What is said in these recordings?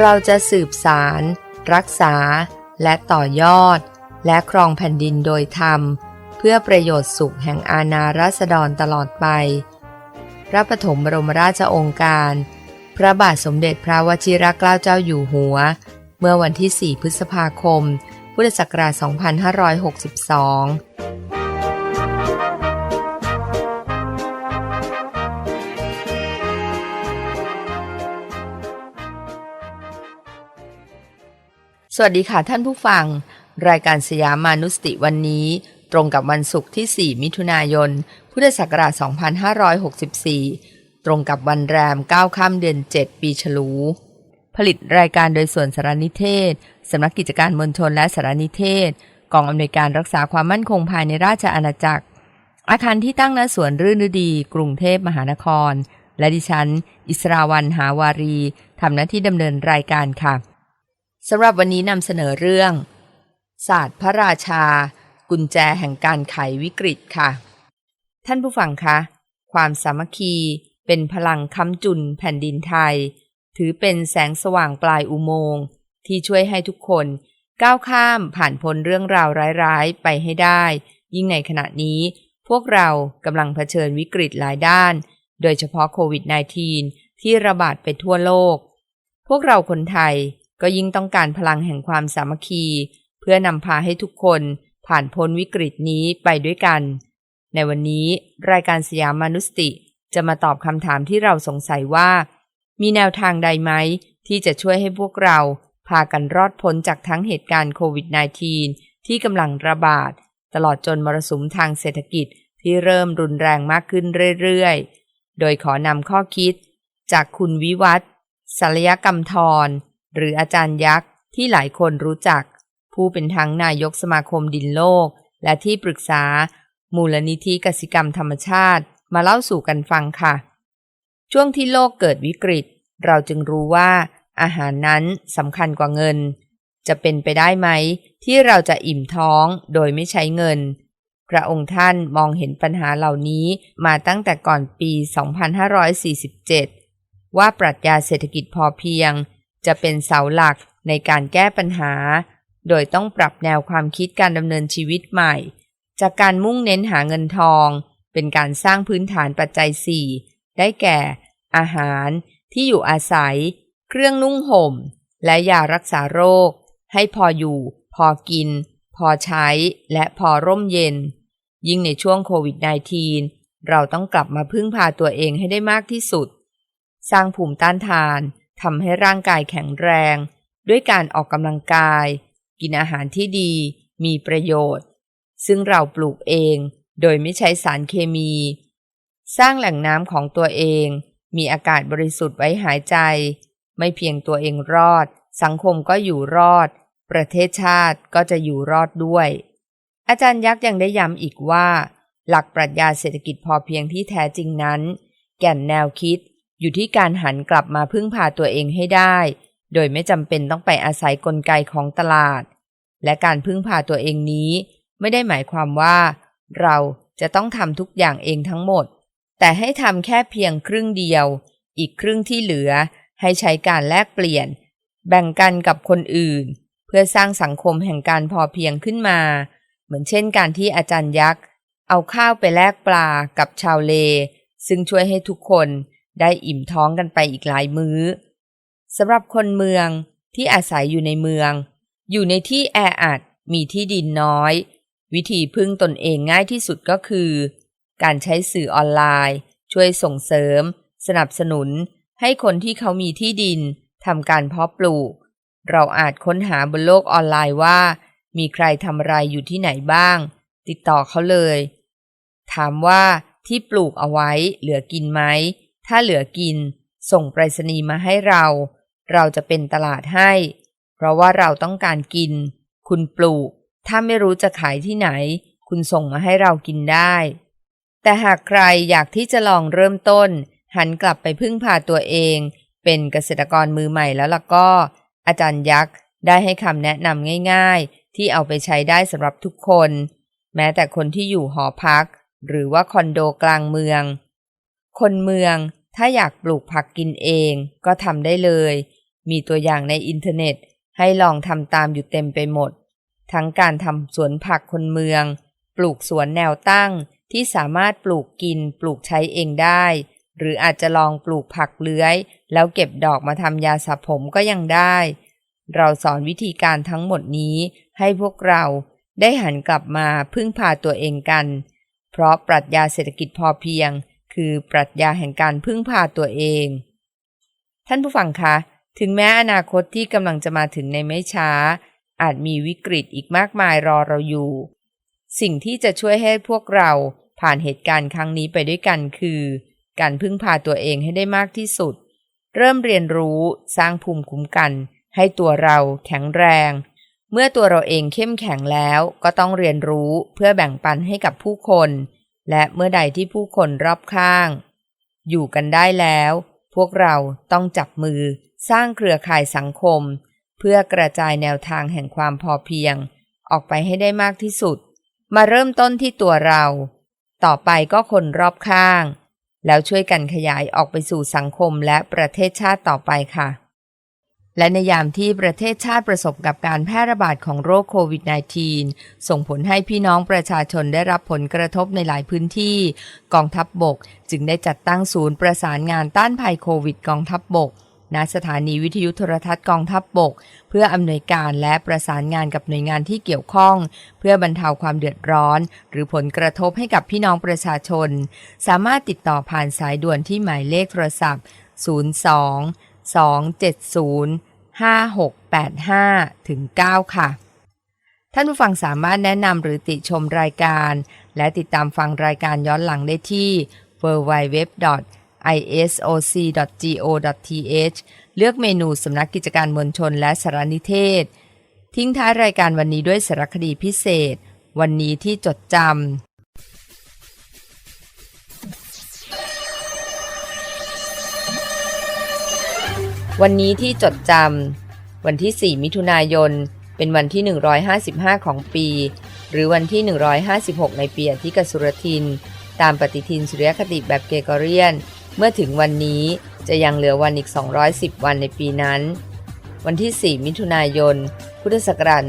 เราจะสืบสาร รักษา และต่อยอด และครองแผ่นดินโดยธรรม เพื่อประโยชน์สุขแห่งอาณาราษฎรตลอดไป พระปฐมบรมราชองค์การ พระบาทสมเด็จพระวชิรเกล้าเจ้าอยู่หัว เมื่อวันที่ 4 พฤษภาคม พุทธศักราช 2562 สวัสดีค่ะท่านผู้ฟัง รายการสยามมานุสติวันนี้ ตรงกับวันศุกร์ที่ 4 มิถุนายน พุทธศักราช 2564 ตรงกับวันแรม 9 ค่ำเดือน 7 ปีฉลู ผลิตรายการโดยส่วนสารนิเทศ สำนักกิจการมวลชนและสารนิเทศ กองอำนวยการรักษาความมั่นคงภายในราชอาณาจักร อาคารที่ตั้งณสวนรื่นฤดี กรุงเทพมหานคร และดิฉัน อิสราวันหาวารีทำหน้าที่ดำเนินรายการค่ะ สำหรับวันนี้นำเสนอเรื่อง ศาสตร์พระราชา กุญแจแห่งการไขวิกฤตค่ะ ท่านผู้ฟังคะ ความสามัคคีเป็นพลังค้ำจุนแผ่นดินไทย ถือเป็นแสงสว่างปลายอุโมงค์ที่ช่วยให้ทุกคนก้าวข้ามผ่านพ้นเรื่องราวร้ายๆ ไปให้ได้ ยิ่งในขณะนี้ พวกเรากำลังเผชิญวิกฤตหลายด้าน โดยเฉพาะโควิด -19 ที่ระบาดไปทั่วโลก พวกเราคนไทย ก็ยิ่งต้องการพลังแห่งความสามัคคี เพื่อนำพาให้ทุกคนผ่านพ้นวิกฤตนี้ไปด้วยกัน ในวันนี้รายการสยามมนุสติจะมาตอบคำถามที่เราสงสัยว่า มีแนวทางใดไหม ที่จะช่วยให้พวกเรา พากันรอดพ้นจากทั้งเหตุการณ์โควิด -19 ที่กำลังระบาด ตลอดจนมรสุมทางเศรษฐกิจที่เริ่มรุนแรงมากขึ้นเรื่อยๆ โดยขอนำข้อคิด จากคุณวิวัฒน์ศัลยกรรมทร หรืออาจารย์ยักษ์ที่หลายคนรู้จัก ผู้เป็นทั้งนายกสมาคมดินโลก และที่ปรึกษา มูลนิธิกสิกรรมธรรมชาติมาเล่าสู่กันฟังค่ะ ช่วงที่โลกเกิดวิกฤต เราจึงรู้ว่าอาหารนั้นสำคัญกว่าเงิน จะเป็นไปได้ไหม ที่เราจะอิ่มท้องโดยไม่ใช้เงิน พระองค์ท่านมองเห็นปัญหาเหล่านี้มาตั้งแต่ก่อนปี 2547 ว่าปรัชญาเศรษฐกิจพอเพียง จะเป็นเสาหลักในการแก้ปัญหา โดยต้องปรับแนวความคิดการดำเนินชีวิตใหม่ จากการมุ่งเน้นหาเงินทอง เป็นการสร้างพื้นฐานปัจจัย 4 ได้แก่ อาหาร ที่อยู่อาศัย เครื่องนุ่งห่ม และยารักษาโรค ให้พออยู่ พอกิน พอใช้ และพอร่มเย็น ยิ่งในช่วงโควิด -19 เราต้องกลับมาพึ่งพาตัวเองให้ได้มากที่สุด สร้างภูมิต้านทาน ทำให้ร่างกายแข็งแรง ด้วยการออกกำลังกาย กินอาหารที่ดี มีประโยชน์ ซึ่งเราปลูกเองโดยไม่ใช้สารเคมี สร้างแหล่งน้ำของตัวเอง มีอากาศบริสุทธิ์ไว้หายใจ ไม่เพียงตัวเองรอด สังคมก็อยู่รอด ประเทศชาติก็จะอยู่รอดด้วย อาจารย์ยักษ์ยังได้ย้ำอีกว่า หลักปรัชญาเศรษฐกิจพอเพียงที่แท้จริงนั้น แก่นแนวคิด อยู่ที่การหันกลับมาพึ่งพาตัวเองให้ได้ โดยไม่จำเป็นต้องไปอาศัยกลไกของตลาด และการพึ่งพาตัวเองนี้ ไม่ได้หมายความว่า เราจะต้องทำทุกอย่างเองทั้งหมด แต่ให้ทำแค่เพียงครึ่งเดียว อีกครึ่งที่เหลือให้ใช้การแลกเปลี่ยน แบ่งกันกับคนอื่น เพื่อสร้างสังคมแห่งการพอเพียงขึ้นมา เหมือนเช่นการที่อาจารย์ยักษ์ เอาข้าวไปแลกปลากับชาวเล ซึ่งช่วยให้ทุกคน ได้อิ่มท้องกันไปอีกหลายมื้อสำหรับคนเมืองที่อาศัยอยู่ในเมือง อยู่ในที่แออัดมีที่ดินน้อย วิธีพึ่งตนเองง่ายที่สุดก็คือ การใช้สื่อออนไลน์ ช่วยส่งเสริม สนับสนุน ให้คนที่เขามีที่ดินทำการเพาะปลูก เราอาจค้นหาบนโลกออนไลน์ว่า มีใครทำอะไรอยู่ที่ไหนบ้าง ติดต่อเขาเลย ถามว่าที่ปลูกเอาไว้เหลือกินไหม ถ้าเหลือกิน ส่งไปรษณีย์มาให้เรา เราจะเป็นตลาดให้ เพราะว่าเราต้องการกิน คุณปลูก ถ้าไม่รู้จะขายที่ไหน คุณส่งมาให้เรากินได้ แต่หากใครอยากที่จะลองเริ่มต้น หันกลับไปพึ่งพาตัวเอง เป็นเกษตรกรมือใหม่แล้วล่ะก็ อาจารย์ยักษ์ได้ให้คำแนะนำง่ายๆ ที่เอาไปใช้ได้สำหรับทุกคน แม้แต่คนที่อยู่หอพัก หรือว่าคอนโดกลางเมือง คนเมืองถ้าอยากปลูกผักกินเองก็ทำได้เลย มีตัวอย่างในอินเทอร์เน็ตให้ลองทำตามอยู่เต็มไปหมด ทั้งการทำสวนผักคนเมือง ปลูกสวนแนวตั้งที่สามารถปลูกกินปลูกใช้เองได้ หรืออาจจะลองปลูกผักเลื้อย แล้วเก็บดอกมาทำยาสระผมก็ยังได้ เราสอนวิธีการทั้งหมดนี้ให้พวกเราได้หันกลับมาพึ่งพาตัวเองกัน เพราะปรัชญาเศรษฐกิจพอเพียง คือปรัชญาแห่งการพึ่งพาตัวเอง ท่านผู้ฟังคะ ถึงแม้อนาคตที่กำลังจะมาถึงในไม่ช้า อาจมีวิกฤตอีกมากมายรอเราอยู่ สิ่งที่จะช่วยให้พวกเราผ่านเหตุการณ์ครั้งนี้ไปด้วยกันคือ การพึ่งพาตัวเองให้ได้มากที่สุด เริ่มเรียนรู้สร้างภูมิคุ้มกัน ให้ตัวเราแข็งแรง เมื่อตัวเราเองเข้มแข็งแล้วก็ต้องเรียนรู้เพื่อแบ่งปันให้กับผู้คน และเมื่อใดที่ผู้คนรอบข้าง อยู่กันได้แล้ว พวกเราต้องจับมือสร้างเครือข่ายสังคม เพื่อกระจายแนวทางแห่งความพอเพียง ออกไปให้ได้มากที่สุด มาเริ่มต้นที่ตัวเรา ต่อไปก็คนรอบข้าง แล้วช่วยกันขยายออกไปสู่สังคมและประเทศชาติต่อไปค่ะ และในยามที่ประเทศชาติประสบกับการแพร่ระบาดของโรคโควิด -19 ส่งผลให้พี่น้องประชาชนได้รับผลกระทบในหลายพื้นที่ กองทัพบบก จึงได้จัดตั้งศูนย์ประสานงานต้านภัยโควิดกองทัพบบกณสถานีวิทยุโทรทัศน์กองทัพบบก เพื่ออำนวยการและประสานงานกับหน่วยงานที่เกี่ยวข้อง เพื่อบรรเทาความเดือดร้อน หรือผลกระทบให้กับพี่น้องประชาชน สามารถติดต่อผ่านสายด่วนที่หมายเลขโทรศัพท์ 02 270 5685ถึง9ค่ะ ท่านผู้ฟังสามารถแนะนำหรือติชมรายการ และติดตามฟังรายการย้อนหลังได้ที่ www.isoc.go.th เลือกเมนูสำนักกิจการมวลชนและสารนิเทศ ทิ้งท้ายรายการวันนี้ด้วยสารคดีพิเศษ วันนี้ที่จดจำ วันนี้ที่จดจำวันที่ 4 มิถุนายน เป็นวันที่ 155 ของปี หรือวันที่ 156 ในปีอธิกสุรทิน ตามปฏิทินสุริยคติแบบเกเกเรียน เมื่อถึงวันนี้จะยังเหลือวันอีก 210 วันในปีนั้น วันที่ 4 มิถุนายน พุทธศักราช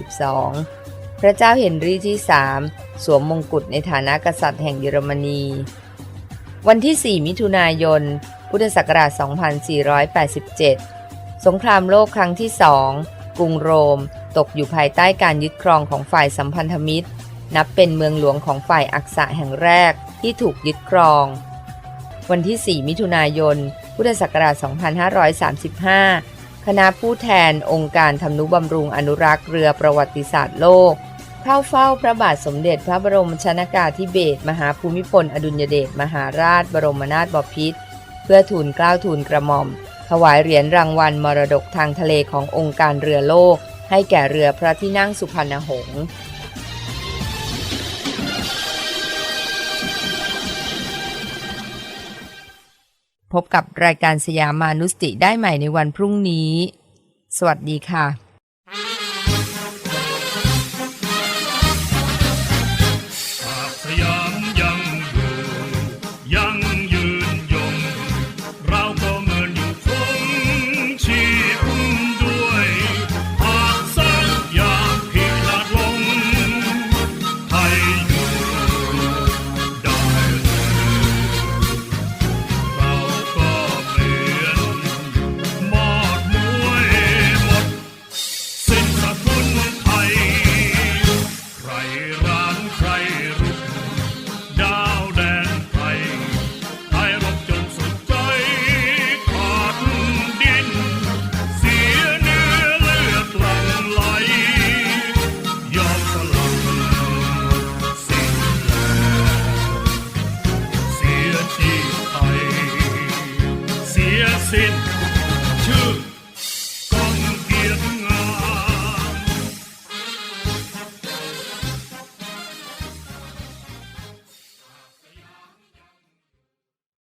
1582 พระเจ้าเฮนรีที่ 3 สวมมงกุฎในฐานะกษัตริย์แห่งเยอรมนี วันที่ 4 มิถุนายน พุทธศักราช 2487 สงครามโลกครั้งที่สองกรุงโรม ตกอยู่ภายใต้การยึดครองของฝ่ายสัมพันธมิตร นับเป็นเมืองหลวงของฝ่ายอักษะแห่งแรกที่ถูกยึดครอง วันที่ 4 มิถุนายน พุทธศักราช 2535 คณะผู้แทนองค์การทำนุบำรุงอนุรักษ์เรือประวัติศาสตร์โลกเข้าเฝ้าพระบาทสมเด็จพระบรมชนากาธิเบศรมหาภูมิพล อดุลยเดชมหาราชบรมนาถบพิตร เพื่อทูลเกล้าทูลกระหม่อม ถวายเหรียญรางวัลมรดกทางทะเลขององค์การเรือโลก ให้แก่เรือพระที่นั่งสุพรรณหงษ์พบกับรายการสยามานุสติได้ใหม่ในวันพรุ่งนี้ สวัสดีค่ะ เ